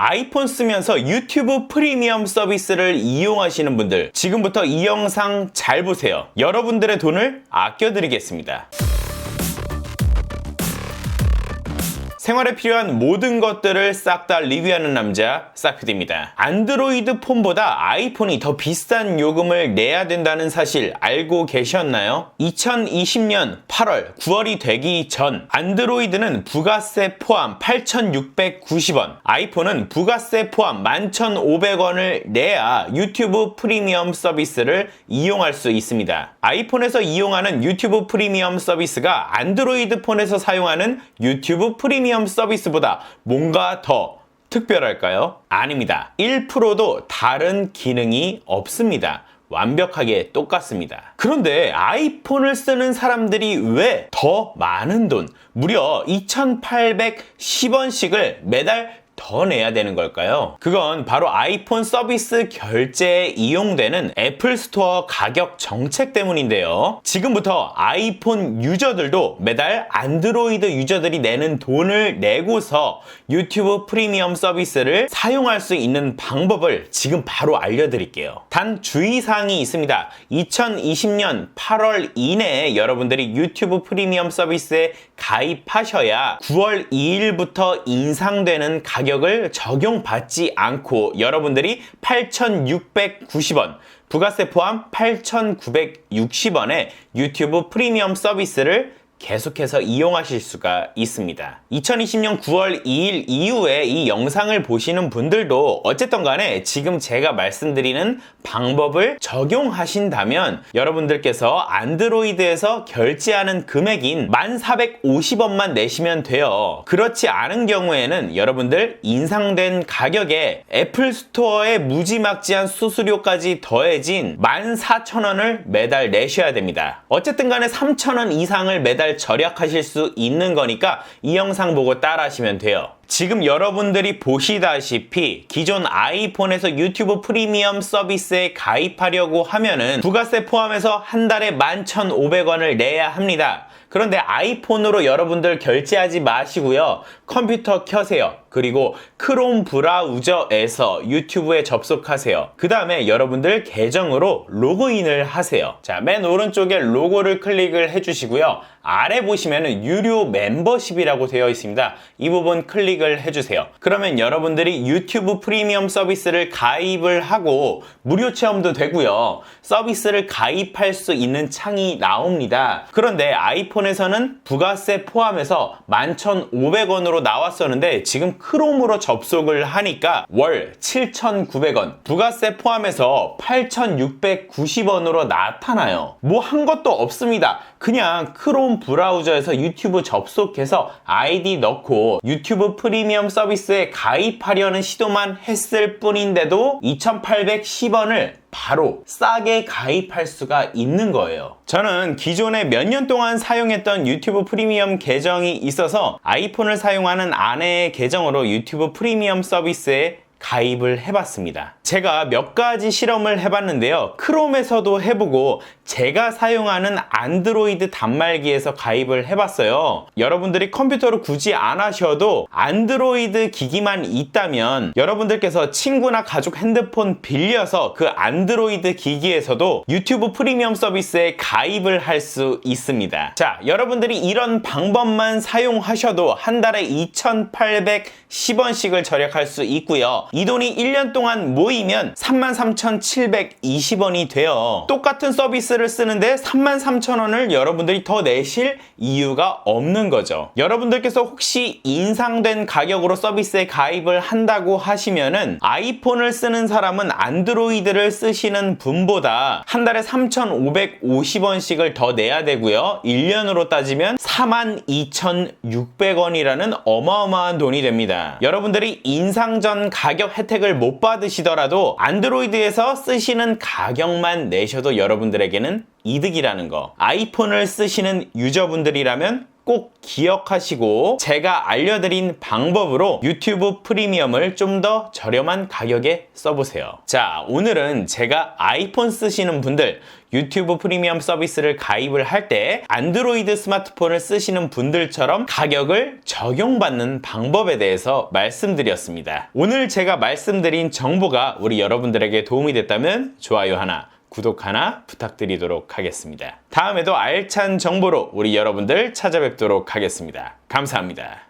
아이폰 쓰면서 유튜브 프리미엄 서비스를 이용하시는 분들 지금부터 이 영상 잘 보세요. 여러분들의 돈을 아껴드리겠습니다. 생활에 필요한 모든 것들을 싹 다 리뷰하는 남자 싹피디입니다. 안드로이드 폰보다 아이폰이 더 비싼 요금을 내야 된다는 사실 알고 계셨나요? 2020년 8월, 9월이 되기 전 안드로이드는 부가세 포함 8,690원, 아이폰은 부가세 포함 11,500원을 내야 유튜브 프리미엄 서비스를 이용할 수 있습니다. 아이폰에서 이용하는 유튜브 프리미엄 서비스가 안드로이드 폰에서 사용하는 유튜브 프리미엄 서비스보다 뭔가 더 특별할까요? 아닙니다. 1%도 다른 기능이 없습니다. 완벽하게 똑같습니다. 그런데 아이폰을 쓰는 사람들이 왜 더 많은 돈, 무려 2,810원씩을 매달 더 내야 되는 걸까요? 그건 바로 아이폰 서비스 결제에 이용되는 애플 스토어 가격 정책 때문인데요. 지금부터 아이폰 유저들도 매달 안드로이드 유저들이 내는 돈을 내고서 유튜브 프리미엄 서비스를 사용할 수 있는 방법을 지금 바로 알려드릴게요. 단 주의사항이 있습니다. 2020년 8월 이내에 여러분들이 유튜브 프리미엄 서비스에 가입하셔야 9월 2일부터 인상되는 가격 을 적용받지 않고 여러분들이 8,690원, 부가세 포함 8,960원의 유튜브 프리미엄 서비스를 계속해서 이용하실 수가 있습니다. 2020년 9월 2일 이후에 이 영상을 보시는 분들도 어쨌든 간에 지금 제가 말씀드리는 방법을 적용하신다면 여러분들께서 안드로이드에서 결제하는 금액인 1,450원만 내시면 돼요. 그렇지 않은 경우에는 여러분들 인상된 가격에 애플 스토어의 무지막지한 수수료까지 더해진 14,000원을 매달 내셔야 됩니다. 어쨌든 간에 3,000원 이상을 매달 절약하실 수 있는 거니까 이 영상 보고 따라 하시면 돼요. 지금 여러분들이 보시다시피 기존 아이폰에서 유튜브 프리미엄 서비스에 가입하려고 하면은 부가세 포함해서 한 달에 11,500원을 내야 합니다. 그런데 아이폰으로 여러분들 결제하지 마시고요. 컴퓨터 켜세요. 그리고 크롬 브라우저에서 유튜브에 접속하세요. 그 다음에 여러분들 계정으로 로그인을 하세요. 자, 맨 오른쪽에 로고를 클릭을 해주시고요. 아래 보시면은 유료 멤버십이라고 되어 있습니다. 이 부분 클릭 을 해주세요. 그러면 여러분들이 유튜브 프리미엄 서비스를 가입을 하고 무료 체험도 되고요. 서비스를 가입할 수 있는 창이 나옵니다. 그런데 아이폰에서는 부가세 포함해서 11,500원으로 나왔었는데 지금 크롬으로 접속을 하니까 월 7,900원, 부가세 포함해서 8,690원으로 나타나요. 뭐 한 것도 없습니다. 그냥 크롬 브라우저에서 유튜브 접속해서 아이디 넣고 유튜브 프리미엄 서비스에 가입하려는 시도만 했을 뿐인데도 2,810원을 바로 싸게 가입할 수가 있는 거예요. 저는 기존에 몇 년 동안 사용했던 유튜브 프리미엄 계정이 있어서 아이폰을 사용하는 아내의 계정으로 유튜브 프리미엄 서비스에 가입을 해봤습니다. 제가 몇 가지 실험을 해봤는데요. 크롬에서도 해보고 제가 사용하는 안드로이드 단말기에서 가입을 해봤어요. 여러분들이 컴퓨터를 굳이 안 하셔도 안드로이드 기기만 있다면 여러분들께서 친구나 가족 핸드폰 빌려서 그 안드로이드 기기에서도 유튜브 프리미엄 서비스에 가입을 할 수 있습니다. 자, 여러분들이 이런 방법만 사용하셔도 한 달에 2,810원씩을 절약할 수 있고요. 이 돈이 1년 동안 모이면 33,720원이 돼요. 똑같은 서비스를 쓰는데 33,000원을 여러분들이 더 내실 이유가 없는 거죠. 여러분들께서 혹시 인상된 가격으로 서비스에 가입을 한다고 하시면은 아이폰을 쓰는 사람은 안드로이드를 쓰시는 분보다 한 달에 3,550원씩을 더 내야 되고요. 1년으로 따지면 42,600원이라는 어마어마한 돈이 됩니다. 여러분들이 인상 전 가격 혜택을 못 받으시더라도 안드로이드에서 쓰시는 가격만 내셔도 여러분들에게는 이득이라는 거. 아이폰을 쓰시는 유저분들이라면 꼭 기억하시고 제가 알려드린 방법으로 유튜브 프리미엄을 좀 더 저렴한 가격에 써보세요. 자, 오늘은 제가 아이폰 쓰시는 분들 유튜브 프리미엄 서비스를 가입을 할 때 안드로이드 스마트폰을 쓰시는 분들처럼 가격을 적용받는 방법에 대해서 말씀드렸습니다. 오늘 제가 말씀드린 정보가 우리 여러분들에게 도움이 됐다면 좋아요 하나, 구독 하나 부탁드리도록 하겠습니다. 다음에도 알찬 정보로 우리 여러분들 찾아뵙도록 하겠습니다. 감사합니다.